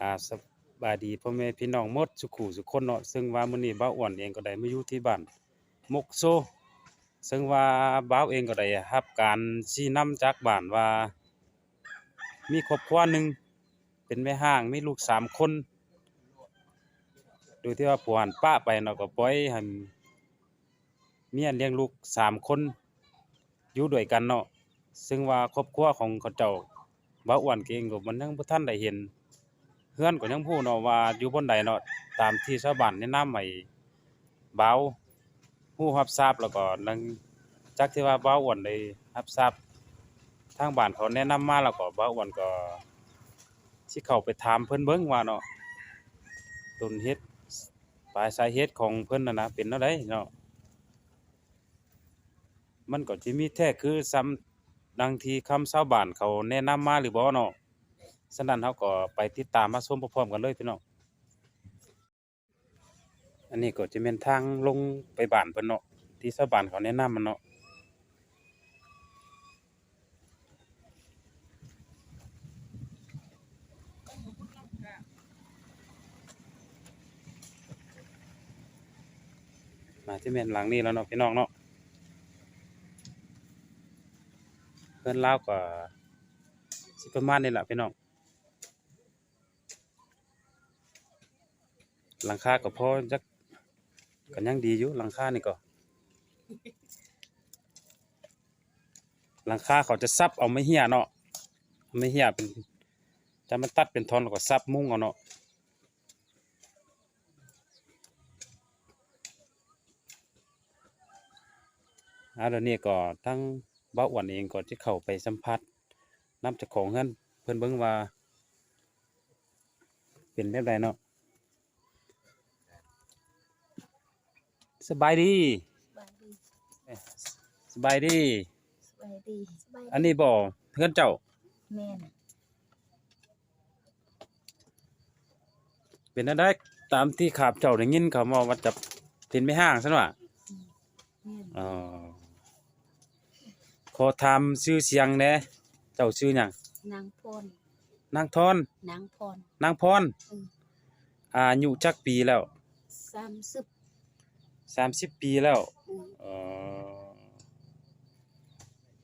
อ่าสบายดีพ่อแม่พี่น้องหมดสุขุสุขคนเนาะซึ่งว่ามื้อนี้บ้าวอ้วนเองก็ได้มาอยู่ที่บ้านมกโซ ซึ่งว่าบ้าวเองก็ได้รับการชี้นำจากบ้านว่า มีครอบครัวหนึ่งเป็นแม่ห้างมีลูกสามคน โดยที่ว่าผัวหันป้าไปเนาะก็ปล่อยให้เมียเลี้ยงลูกสามคนอยู่ด้วยกันเนาะซึ่งว่าครอบครัวของเขาเจ้าบ้าวอ้วนเองก็มันยังบ่ทันได้เห็น เฮือนก็ยังพูดเนาะว่าอยู่บนใดเนาะตามที่ชาวบ้านแนะนำให้บ่าวฮู้รับทราบแล้วก็หลังจากที่ว่าเบาอ้วนได้รับทราบทางบ้านเขาแนะนำมาแล้วก็เบาอ้วนก็สิเข้าไปถามเพิ่นเบิ่งว่าเนาะต้นเหตุปลายสาเหตุของเพิ่นน่ะนะเป็นแนวใดเนาะมันก็สิมีแท้คือซ้ำดังที่คำชาวบ้านเขาแนะนำมาหรือบ่เนาะ ฉะนั้นเราก็ไปติดตามมาชมพร้อมๆกันเลยพี่น้องอันนี้ก็จะเป็นทางลงไปบ้านเพิ่นเนาะที่ชาวบ้านเขาแนะนำมันเนาะมาที่แม่นหลังนี้แล้วเนาะพี่น้องเนาะเพิ่อนเล่าวก็สิประมาณนี้แหละพี่น้อง หลังคาก็พอจักก็ยังดีอยู่หลังคานี่ก็หลังคาเขาจะซับเอาไม้เหี้ยเนาะไม้เหี้ยเป็นจะมันตัดเป็นทอนแล้วก็ซับมุ้งเอาเนาะอ่าเดี๋ยวนี้ก็ทั้งบ้าอ้วนเองก็จะเข้าไปสัมผัสน้ำจากของเฮือนเพิ่อนเบิ่งว่า เป็นแบบใดเนาะ สบายดีสบายดีเอ้ยสบายดี สบายดีสบายอันนี้บ่เพื่อนเจ้าแม่นเป็นอันใดตามที่ขาบเจ้าได้ยินเขามาว่าจะเป็นไม่ห้างซั่นว่าแม่นอ๋อขอถามชื่อเสียงแหน่เจ้าชื่อหยังนางพรนางทอน นางพร นางพรอืม อายุจักปีแล้ว สามสิบ 30ปีแล้วอืมเออ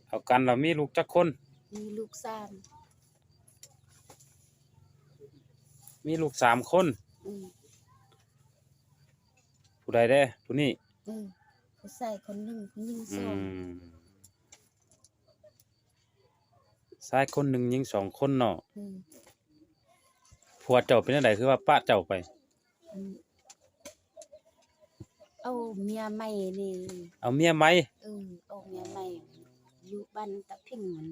เอากันเรามีลูกจักคน มีลูกสามมีลูกสามคนอืมผู้ใดเด้ผู้นี้อืมผู้ชายคนหนึ่งผู้หญิงอืสองมชายคนหนึ่งหญิงสองคนเนาะอืมผัวเจ้าเป็นจังไดคือว่าป้าเจ้าไปอืม เอาเมียใหม่นี่เอาเมียไหมเออเอาเมียใหม่อยู่บ้านตะเพ่งมัน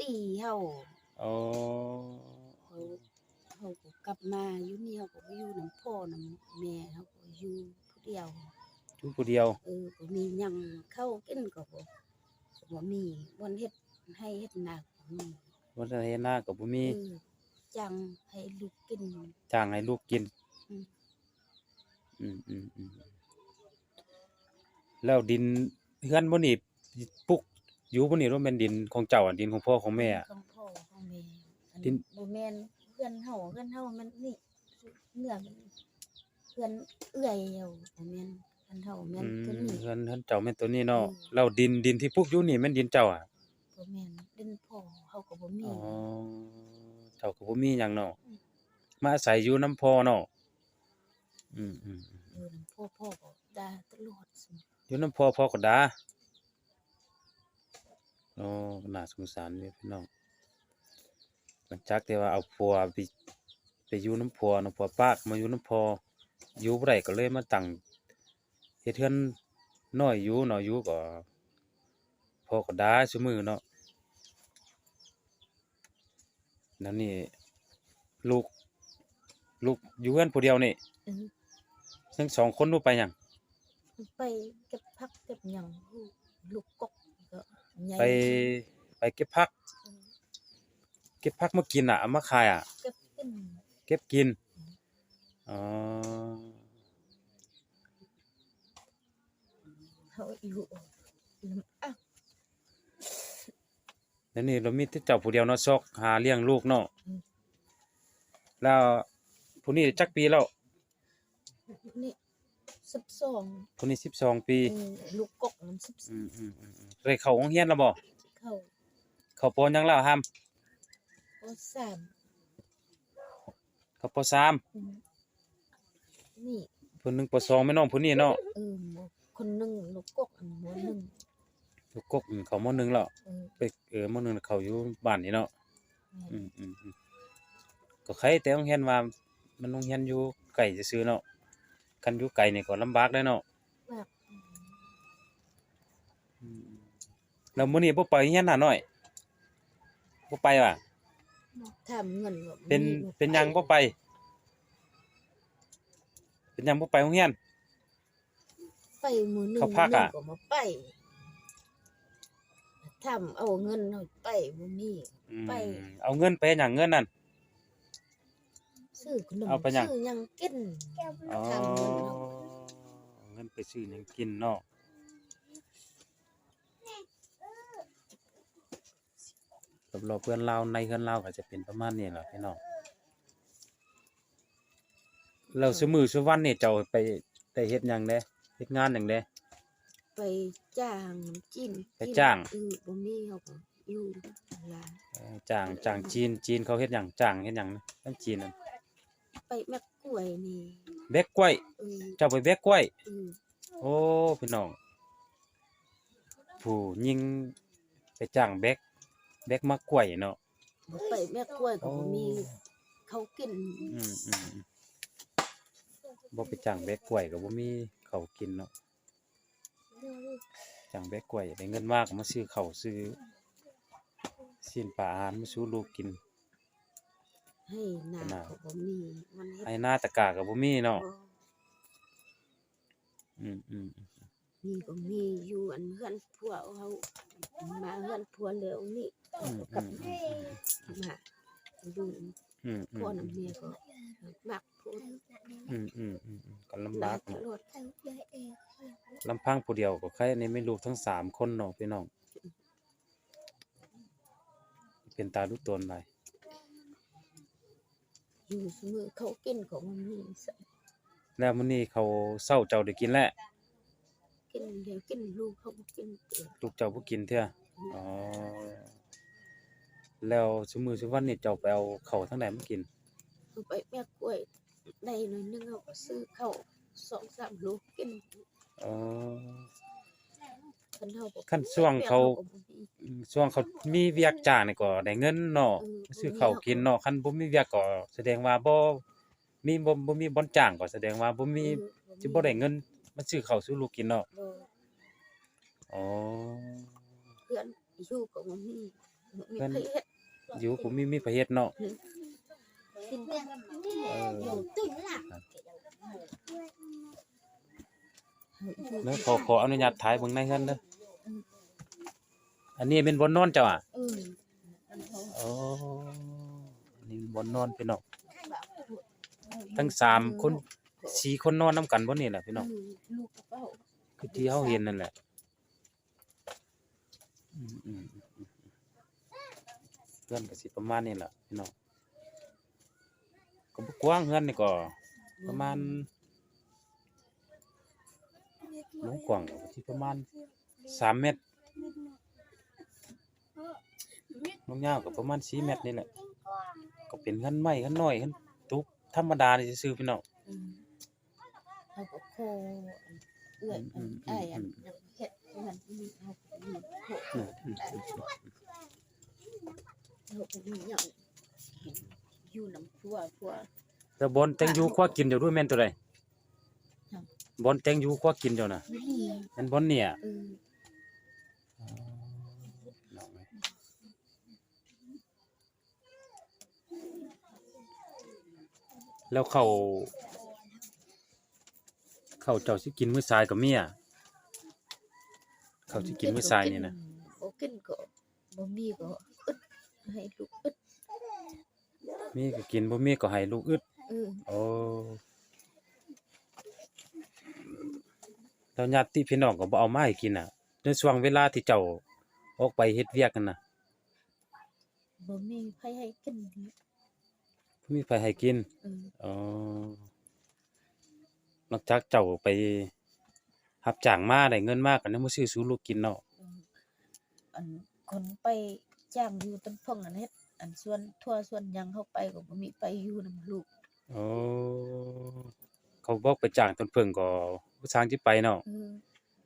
ตีเฮาอ๋อเขาเขาก็กลับมาอยู่นี่เขาก็บ่อยู่น้ำพ่อน้ำแม่เขาก็อยู่ผู้เดียวอยู่ผู้เดียว เออบ่มีหยังเข้ากินก็บ่บ่มีวันเฮ็ดให้เฮ็ดนาก็บ่มีบ่ได้เฮ็ดนาก็บ่มีเออจังให้ลูกกิน จ้างให้ลูกกิน อืม อืมอืมอืม แล้วดินเฮือนบ่นี่ปลูกอยู่บ่นี่ว่าแม่นดินของเจ้าอะดินของพ่อของแม่อะ ของพ่อของแม่อันดิน บ่แม่นเพื่อนเฮาเพื่อนเฮามันนี่เนื้อมันเพื่อนเอื้อยเอาบ่แม่นเพื่อนเฮาแม่อืนตัวมนี้ เฮือนเฮือนเจ้าแม่นตัวนี้เนาะอืม แล้วดินดินที่ปลูกอยู่นี่แม่นดินเจ้าอะบ่แม่นดินพ่อเฮาก็บ่มี อ๋อเจ้าก็บ่มีหยังเนาะอืม มาอาศัยอยู่น้ำพ่อเนาะอืมอืมอืมเออพ่อพ่อก็ด่าตลอดซุ อยู่น้ำพ่อพ่อก็ด่าโอ้น่าสงสารเด้อพี่น้องหลังจากที่ว่าเอาผัวไปไปอยู่น้ำผัวน้ำผัวปากมาอยู่น้ำพ่ออยู่บ่ได้ก็เลยมาตั้งเฮ็ดเฮือนน้อยอยู่เนาะอยู่ก็พ่อก็ด่าซุมื้อเนาะแล้วนี่ลูกลูกอยู่เฮือนผู้เดียวนี่เออทั้งสองคนนู้นไปหยัง ไปเก็บผักเก็บหยังลูกลูกกกก็ใหญ่ไปไปเก็บผัก เก็บผักมากินอะเอามาขายอะ เก็บกินเก็บกินอ๋อเขาอยู่ลำอะแล้วนี่เรามีแต่เจ้าผู้เดียวเนาะซอกหาเลี้ยงลูกเนาะแล้วผู้นี้จักปีแล้วนี่ สิบสองผู้นี้12ปีเออลูกกกมันสิบอืมอืมอืมอืมได้เข้าโรงเรียนแล้วบ่เข้าเข้าปอยังแล้วห้ามปสามเข้าปสามอืมนี่ผู้หนึงปสองแม่น้องผู้นี้เนาะเออหมอคนหนึ่งลูกกกอันหมอหนึ่งลูกกกอืมเข้ามหนึ่งแล้วเออไปเออมหนึ่งเขาอยู่บ้านนี่เนาะแม่อืมอืมอืมก็ใครแต่โรงเรียนว่ามันโรงเรียนอยู่ไกลซื่อๆเนาะ คันอยู่ไกลนี่ก็ลำบากเลยเนาะมากอืมแล้วมื้อนี้บ่ไปเรียนหาน้อยบ่ไปว่ะ ทำเงินว่าเป็นมีเป็นหยังบ่ไป เป็นหยังบ่ไปโรงเรียน ไปมือหนึ่งเขาพักอะ มื้หนึ่งก็มาไปทำเอาเงินเอาไปบ่มีอืมไป เอาเงินไปเฮ็ดหยังเงินนั่น ซื้อขนมเอาไปหยัง ซื้อหยังกิน อ๋อทำเงินเอาเอาเงินไปซื้อหยังกินเนาะรอบๆเพื่อนลาวในเพื่อนลาวก็จะเป็นประมาณนี้แหละพี่น้องแล้วซุมื้อซุวันนี่เจ้าไปได้เฮ็ดหยังเด้เฮ็ดงานหยังเด้ ไปจ้างกินไปจ้างเออบ่มีเขาก็อยู่ร้านเอ่อจ้างจ้างจีนจีนเขาเฮ็ดหยังจ้างเฮ็ดหยังนะทั้งจีนนั่น ไปแม่กล้วยนี่แบกกล้วย เออเจ้าไปแบกกล้วย เออโอ้พี่น้อง ผู้ยิงไปจ้างแบกแบกมากล้วยเนาะบ่ไปแม่กล้วยก็บ่มีโอ้เขากินอืมอืมอืมบ่ไปจ้างแบกกล้วยก็บ่มีข้าวกินเนาะจ้างแบกกล้วยได้เงินมากก็มาซื้อข้าวซื้อสินปลาอาหารมาสู่ลูกกิน ให้นาน่าก็บ่มีมันเฮ็ดไอ้หน้าตะกร้าก็บ่มีเนาะบ่อืมอืมมีก็มีอยู่อันเฮือนผัวเขามาเฮือนผัวแล้วนี่อืมกัอืบมอืมมาดูอืมอืพ่อมน้ำเมียก็มักพูดอืมอืมอืมอืมก็ลำได้บากตเนาะลอดลำพังผู้เดียวก็ใครในไม่ลูกทั้งสามคนเนาะพี่น้องเป็นตาลูกตนไป อยู่เสมอเขากินก็บ่มีสักแล้วมื้อนี้เขาเศร้าเจ้าได้กินแล้วกินเดี๋ยวกินลูกเขาบ่กินเองลูกเจ้าบ่กินเทื่ออ๋อแล้วซุมื้อซุวันนี้เจ้าไปเอาข้าวทางใดมากิน เอาไปแม่กล้วยได้หน่อยนึงเอาก็ซื้อข้าวสองสามโลกิน อ๋อ คันเฮาบ่ขั้นช่วงเขาก็บ่มีอืมช่วงเขามีเวียกจ้างนี่ก็ได้เงินเนาะเออซื้อข้าวกินเนาะคันบ่มีเวียกก็แสดงว่าบ่มีบ่บ่มีบ่อนจ้างก็แสดงว่าบ่มีเออสิบ่ได้เงินมาซื้อข้าวซื้อลูกกินเนาะบ่อ๋อเพื่อนอยู่ก็บ่มีบ่มีเพื่อนใครเฮ็ดอยู่ก็มีมีไผเฮ็ดเนาะกินเออ อยู่ตึ้งล่ะแล้วขอขออนุญาตถ่ายเบิ่งในเฮือนเด้ออันนี้เป็นบ่อนนอนเจ้าอะเอออันเขาอ๋ออันนี้บ่อนนอนพี่น้องทั้งสามคนสี่คนนอนนํกันบ่นี่แหละพี่น้องเออลูกกระเป๋าคือที่เฮาเห็นนั่นแหละอืมอืมอืมอืมเฮือนก็สิประมาณนี้ล่ะพี่น้องก็บ่กว้างเฮือนนี่ก็ประมาณ น้องกว้างก็สิประมาณสามเมตรน้องยาวก็ประมาณ4เมตรนี่แหละ ก็เป็นเฮือนไม้เฮือนน้อยเฮือนตุบธรรมดานี่ซื่อๆพี่น้องอืมเขาก็โคเอื้อยอือันมอ้ายอันอืมยังเฮ็ดเงินมีเขาก็มีโคอืมอืมอืมเขาก็มีหยังอยู่นำพัวพัวแล้วบอนแตงอยู่คว้ากินเดี๋ยวด้วยแม่นตัวใดครั บบอนแตงอยู่คว้ากินเดี๋ยวน่ะไม่มีแม่นบอนเนี่ยเออน้องเอ้ยแล้วเขาเขาเจ้าสิกินมื้อสายกับเมียเขาสิกินมื้อสายนี่นะบ่กินก็บ่มีก็อึดให้ลูกอึดมีก็กินบ่มีก็ให้ลูกอึดเออโอ้ แล้วญาติพี่น้องก็บ่เอามาให้กินน่ะในช่วงเวลาที่เจ้าออกไปเฮ็ดเวียกกันน่ะบ่มีใครให้กินผมีไผให้กินเอออ๋อนอกจากเจ้าไปรับจ้างมาได้เงินมาก็ยังบ่ซื้อสู่ลูกกินเนาะเอออันคนไปจ้างอยู่ต้นพงอันเฮ็ดอันส่วนทั่วส่วนหยังเขาไปก็บ่มีไปอยู่นํลูกอ๋อ เขาบอกไปจ้างต้นเพิ่งก็บ่ทางสิไปเนาะเออ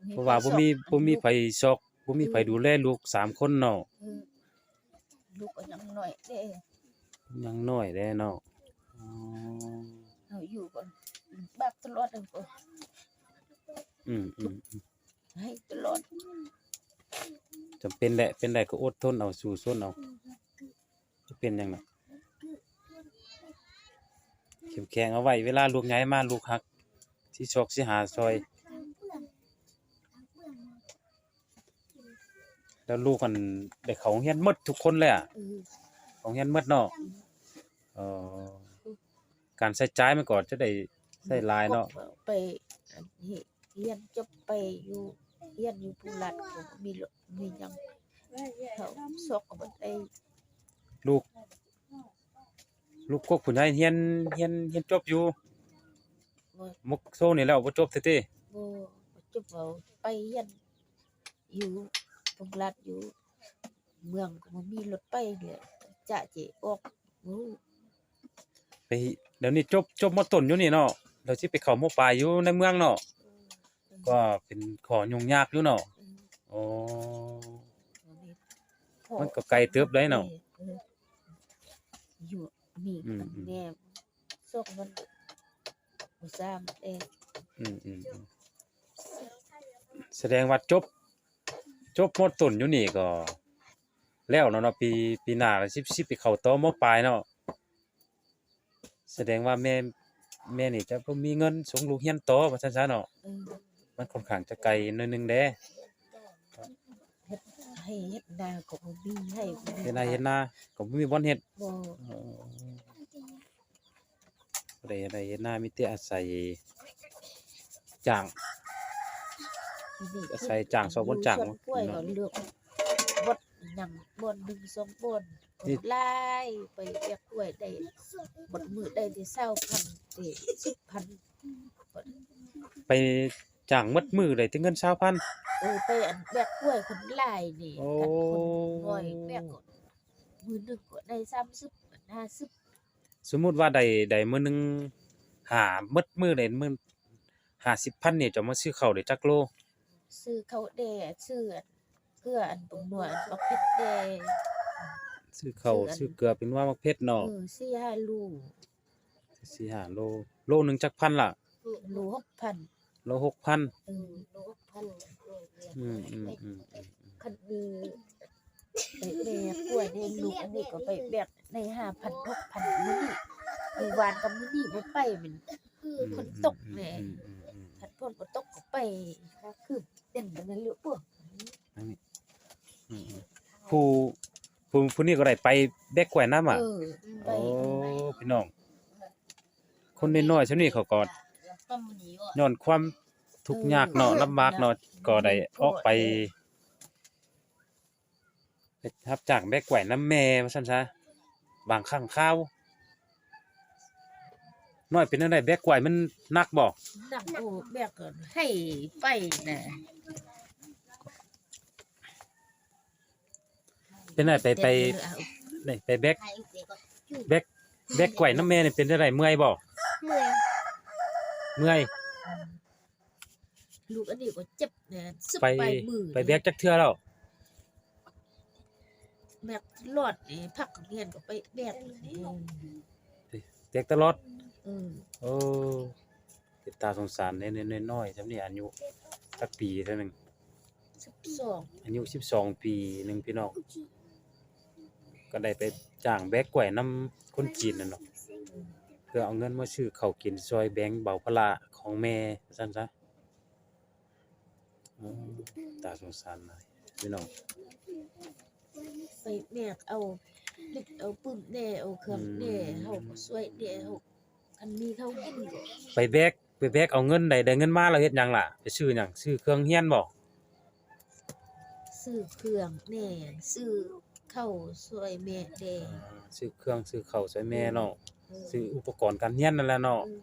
เพราะว่าบ่มีบ่มีไผซอกบ่มีไผดูแลลูกสามคนเนาะเออลูกก็ยังน้อยเด้ยังน้อยแด้เนาะอ๋อเอาอยู่ก็บักตลอดเลยก็อืมอืมอืมให้ตลอดจำเป็นแหละเป็นได้ก็อดทนเอาสู้ซนเอาจะเป็นหยังน่ะ เข้มแข็งเอาไว้เวลาลูกย้ายมาลูกฮักสิชอกสิหาซอย แล้วลูกมันได้เข้าโรงเรียนมดทุกคนเลยอะเองเรียนมดเนาะเอ่อการใช้จ่ายมันก็จะได้ใช้หลายเนาะไปอันนี้เรียนจบไปอยู่เรียนอยู่ภูรัฐก็บ่มีมีหยังเขาซกก็บ่ได้ลูก ลูกกกผู้ใหญ่เรียนเรียนเรียนจบอยู่บ่ มกโซนี่แล้วบ่จบแท้บ่บ่จบเอาไปเรียนอยู่ภูรัฐอยู่ เมืองก็บ่มีรถไปเลยจะเจออกโอ้ๆไปเดี๋ยวนี้จบจบมต้นอยู่นี่เนาะแล้วสิไปเข้ามปลายอยู่ในเมืองเนาะก็เป็นข้อยุ่งยากอยู่เนาะอ๋อ มันก็ไกลเติบได้เนาะ อออยู่นี่อืมอันอืม แน่ซอกมันบ่ซ้ำเองอืมอืมอืมแสดงว่าจบ จบมต้นอยู่นี่ก็ แล้วเนาะเนาะปีปีหน้าก็สิสิไปเข้าต่อมปลายเนาะแสดงว่าแม่แม่นี่จะบ่มีเงินส่งลูกเรียนต่อว่าซั่นซะเนาะเออมันค่อนข้างจะไกลหน่อยหนึงเด้เฮ็ด ให้เฮ็ดนาก็บ่มีให้บ่มีเฮ็ดนาเฮ็ดนาก็บ่มีบ่อนเฮ็ดบ่เออบ่ได้เฮ็ดนาเฮ็ดนามีแต่อาศัยจ้างที่นี่อาศัยจ้างสองคนจ้างอยู่สวนกล้วยก็เลือกบดหยังบนหนึ่งสองบนนี่ ไล่ไปเรียกกล้วยได้บดมือได้ที่20,000ได้10,000ไป จ้างหมดมือได้ถึงเงิน20,000เออไปอันแบกกล้วยคนหลายนี่โอ้คันคนน้อยแบกก็มือหนึงก็ได้30 50สมมุติว่าได้ได้มื้อหนึงหาหมดมือได้มื้อ50,000นี่จะมาซื้อข้าวได้จักโลซื้อข้าวแดซื้ออันเกลืออันปรุงนัวอันบักเผ็ดแดซื้อข้าวซื้ออันซื้อเกลือเป็นว่ามักเผ็ดเนาะเออสี่ห้าลูกสี่ห้าโลโลหนึงจักพันล่ะ ลูก หกพันโล6,000เออลูกหกพันอืมอืมอืมอืมคันมีไปแบกกล้วยในลูกอันนี้ก็ไปแบกในห้าพันหกพันมื้อนี้มีหวานกับมื้อนี้บ่ไปมันคือฝนตกแหน่อืมอืมอืมคันฝนบ่ตกก็ไปคือเต้นกันนั่นแหละพวกอืมอืมผู้ผู้ผู้นี้ก็ได้ไปแบกแกว่น้ำอะเออไปโอ้พี่น้องคนน้อยๆเท่านี้เขาก็ ย้อนความทุกข์ยากเนาะลำบากเนาะก็ได้ออกไปไปรับจ้างแบกแกว่น้ำแม่ว่าซั่นซะบางครั้งข้าวน้อยเป็นจังไดแบกแกว่มันหนักบ่นักโอ้แบกก็ให้ไปน่ะเป็นจังไดไปไปเอาได้ไปแบกแบกแบกแกว่น้ำแม่นี่เป็นจังไดเมื่อยบ่เมื่อย เมื่อย ลูกอันนี้ก็เจ็บเนี่ยซึบไป ไปมือไปแบกจักเทื่อแล้วแบกรอดนี่พักเรียนก็ไปแบกนี่แบกตลอด เออโอ้ติดตาสงสารเน้นๆน้อยๆจำนี่อายุสักปีเท่านึงสิบสองอายุ12ปีหนึงพี่น้องก็ได้ไปจ้างแบกแกว่น้ำคนจีนนั่นเนาะเพื่อเอาเงินมาซื้อข้าวกินซอยแบงเบาภาระของแม่ซั่นซะโอ้ตาสงสารหลายพี่น้องไปแบกเอาเล็กเอาปื้มแน่เอาเครื่องแน่เฮาก็ช่วยแน่เฮาคันมีเขากินก็ไปแบกไปแบกเอาเงินได้ได้เงินมาแล้วเฮ็ดหยังล่ะไปซื้อหยังซื้อเครื่องเฮียนบ่ซื้อเครื่องแน่ซื้อข้าวช่วยแม่แน่ซื้อเครื่องซื้อข้าวซอยแม่เนาะเอ ซื้ออุปกรณ์การเรียนนั่นแหละเนาะเออ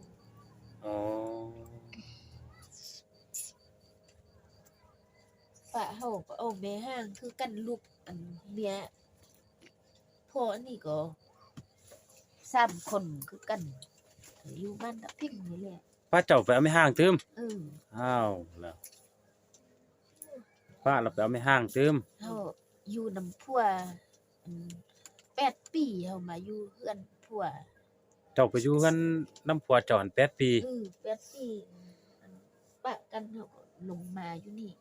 อ๋อปะเฮาก็เอาแม่ห้างคือกันลูกอันเมียพ่ออันนี้ก็สามคนคือกัน อยู่บ้านตะพิงนี่แหละป้าเจ้าไปเอาไม่ห้างตึมเอออ้าวแล้วป้าเราไปเอาไม่ห้างตึมเฮาอยู่นำพัวอันแปดปีเฮามาอยู่เฮือนพัวเจ้าไปอยู่กันน้ำผัวจอน8ปีเออแปดปีอันปะกันเฮาก็ลงมาอยู่นี่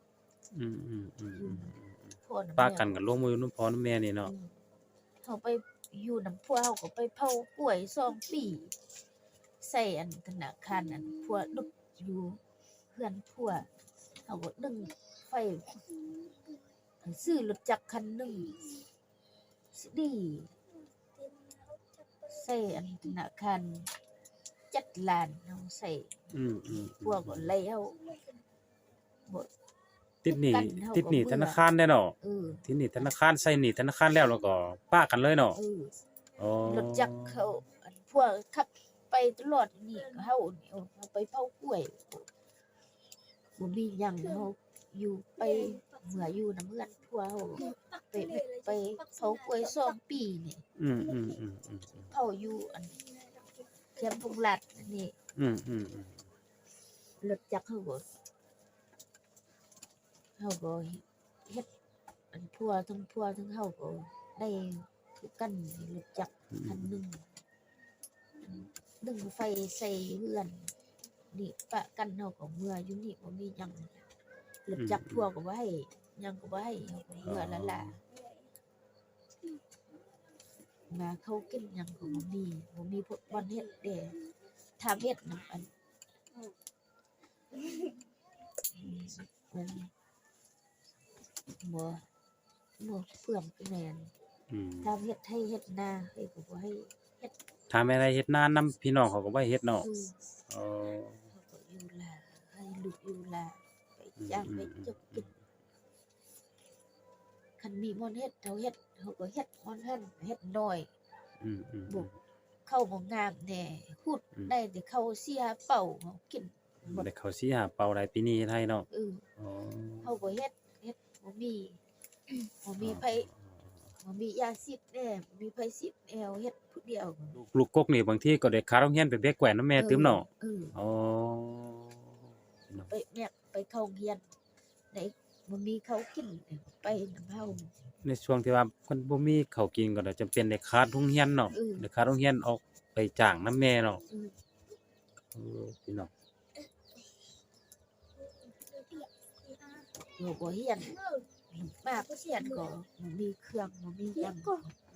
อืมอืมอืมอืมพ่อำป้าแม่กันกับลงมือน้ำพ่อน้ำแม่นี่เนาะอืมเขาไปอยู่น้ำพัวเขาก็ไปเผากล้วยสองปีใส่อันธนาคารอันพัวลุกอยู่เพื่อนพัวเขาก็นึ่งไฟซื้อรถจักรคันหนึ่งสิดี ใส่อันธนาคารจัดลานเขาใส่อืมอืมพวกก็เลยเอาบ่ติดหนี้กันเท่ากับติดหนี้เบื่อธนาคารได้เนาะเออติดหนี้ธนาคารใส่หนี้ธนาคารแล้วแล้วก็ป้ากันเลยเนาะเอออ๋อรถจักรเขาอันพวกขับไปตลอดนี่เฮานี่เอาไปเผากล้วยบ่มีหยังเฮาอยู่ไป เมื่ออยู่นำเพื่อนพวกเฮาไปไปเผากล้วยสองปีนี่อืมอืมอืมอืมเผาอยู่อันแคมป์พงลัดอันนี่อืมอืมอืมรถจักรเฮาก็เฮาก็เฮ็ดอันพวกทั้งพวกทั้งเฮาก็ได้คือกันรถจักรคันหนึ่งดึงไฟใส่เฮือนนี่ปะกันเฮาก็เมื่ออยู่นี่บ่มีหยัง หลุดจักพวกก็บ่ให้หยังก็บ่ให้เฮาก็เมื่อละล่ะมาเขากินหยังก็บ่มีบ่มีพวกบ่อนเฮ็ดเด้ถ้าเฮ็ดนำอันอืมบ่บ่เปลืองแม่นอืมถ้าเฮ็ดให้เฮ็ดนาให้ก็บ่ให้ถ้าแม่ได้เฮ็ดนานนํพี่น้องเขาก็บ่ให้เฮ็ดเนาะอืออ๋อเขาก็อยู่ลาให้ลูกอยู่ลา ไปจ้างไปจกกินคันมีมอนเฮ็ดเขาเฮ็ดเขาก็เฮ็ดมอนหันเฮ็ดน้อยบุกเข้าบ่งามแน่พูดได้แต่เข้าเสียเป่าเขากินบ่ได้เข้าเสิหาเป่าได้ปีนี้ไทยเนาะเออเขาก็เฮ็ดเฮ็ดบ่มีบ่มีไผบ่มียาสิบแน่มีไผสิบแอวเฮ็ดผู้เดียวลูกกกกนี่บางทีก็ได้ขาโรงเรียนไปเบกแกวนนํแม่ตึมเนาะอออ๋อไปแม่ ไปเข้าโรงเรียนไหนบ่มีเขาวกินไปนำเฮาในช่วงที่ว่าเพิ่นบ่มีข้าวกินก็ได้จำเป็นได้ขาดโรงเรียนเนาะอืมได้ขาดโรงเรียนออกไปจ้างนํแม่เนาะอืมเออพี่น้องเราบ่เฮียนมากเฮียนก็บ่มีเครื่องบ่มีหยัง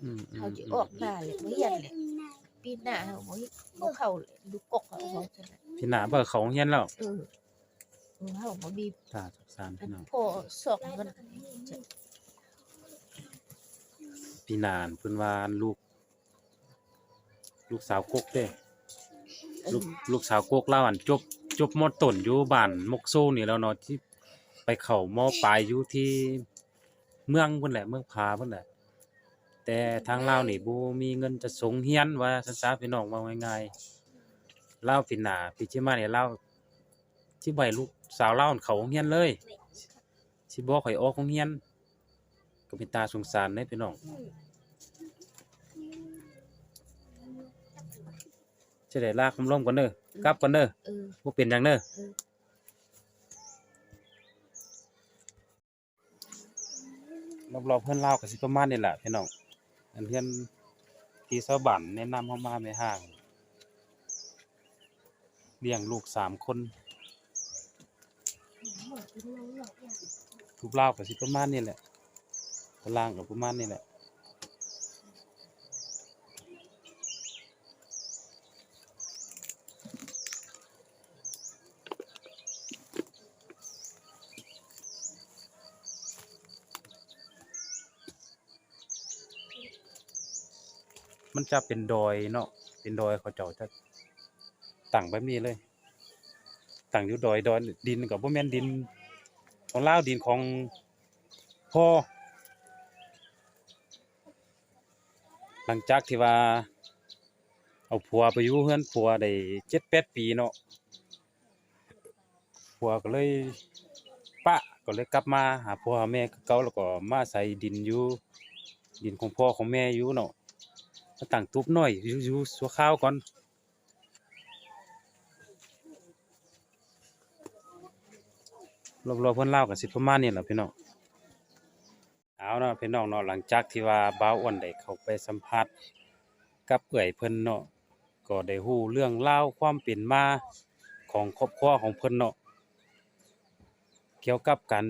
อืมอืมเขาจะออกมาเลยบ่เฮียนเลยปีหน้าเฮาบ่เฮ็ดบ่เข้าเลยลูกกกเขาบอกจังนั้นพี่หน้าบ่เข้าโรงเรียนแล้ว เออ เออเฮาบ่มีตาสงสารอัพี่นน้องพ่อสอกเงินจะพี่นานเพิ่นว่าลูก ลูกสาวกกเด้เอลูอกลูกสาวกกเราอันจบ จบมต้นอยู่บ้านมกโซนี่แล้วเนาะที่ไปเข้ามปลายอยู่ที่เมืองพุ่นแหละเมืองพาพุ่นแหละ แต่ทางลาวนี่บ่มีเงินจะส่งเรียนว่าซั่นซะพี่น้องว่าง่ายๆลาวปีหน้าปีที่มาเนี่ยลาว สิบ่ให้ลูกสาวเล่าเขาโรงเรียนเลยสิบ่ให้ออกโรงเรียน ก็เป็นตาสงสารเด้พี่น้องจะได้ลาคำลมก่อนเด้อกลับก่อนเด้อเออ บ่เป็นหยังเด้อเออ รอบๆเพิ่อนเล่าวก็สิประมาณนี้แหละพี่น้องอันเพิ่อนที่ชาวบ้านแนะนำเฮามาในห้าง เลี้ยงลูกสามคน ทุกลาวก็สิประมาณนี้แหละตารางก็ประมาณนี้แหละมันจะเป็นดอยเนาะ เป็นดอยเขาเจ้าจะตั้งแบบนี้เลยตั้งอยู่ดอยดอยดินก็บ่แม่นดิน ของล่าวดินของพ่อหลังจากที่ว่า เอาผัวไปอยู่เฮือนผัวได้7-8ปีเนาะผัวก็เลยปะก็เลยกลับมาหาพ่อหาแม่คือเก่าแล้วก็มาอาศัยดินอยู่ดินของพ่อของแม่อยู่เนาะมาตั้งตุบน้อยอยู่อยู่ชั่วคราวก่อน รอบๆเพิ่นเล่าวก็สิประมาณนี้แหละพี่น้องเอาเนาะพี่น้องเนาะหลังจากที่ว่าบ่าวอ้วนได้เข้าไปสัมภาษณ์กับเอื้อยเพิ่นเนาะก็ได้ฮู้เรื่องราความเป็นมาของครอบครัวของเพิ่นเนาะเกี่ยวกับการ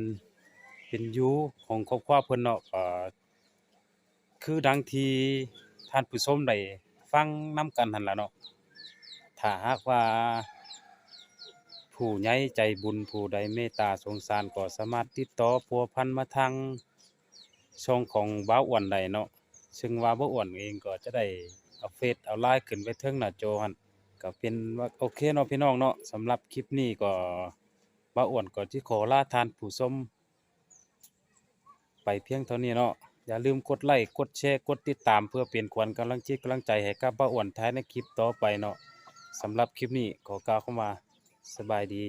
เป็นอยู่ของครอบครัวเพิ่นเนาะก็คือดังที่ท่านผู้ชมได้ฟังนํกันหั่นล่ะเนาะถ้าหากว่า ผู้ใหญ่ใจบุญผู้ใดเมตตาสงสารก็สามารถติดต่อพัวพันมาทางช่องของบ้าอ้วนได้เนาะซึ่งว่าบ้าอ้วนเองก็จะได้เอาเฟซเอาไลน์ขึ้นไปเทิงหน้าจอหันก็เป็นว่าโอเคเนาะพี่น้องเนาะสำหรับคลิปนี้ก็บ้าอ้วนก็สิขอลาทานผู้ชมไปเพียงเท่านี้เนาะอย่าลืมกดไลค์กดแชร์กดติดตามเพื่อเป็นขวัญกำลังจิตกำลังใจให้กับบ้าอ้วนท้ายในคลิปต่อไปเนาะสำหรับคลิปนี้ขอกล่าวคำว่า สบายดี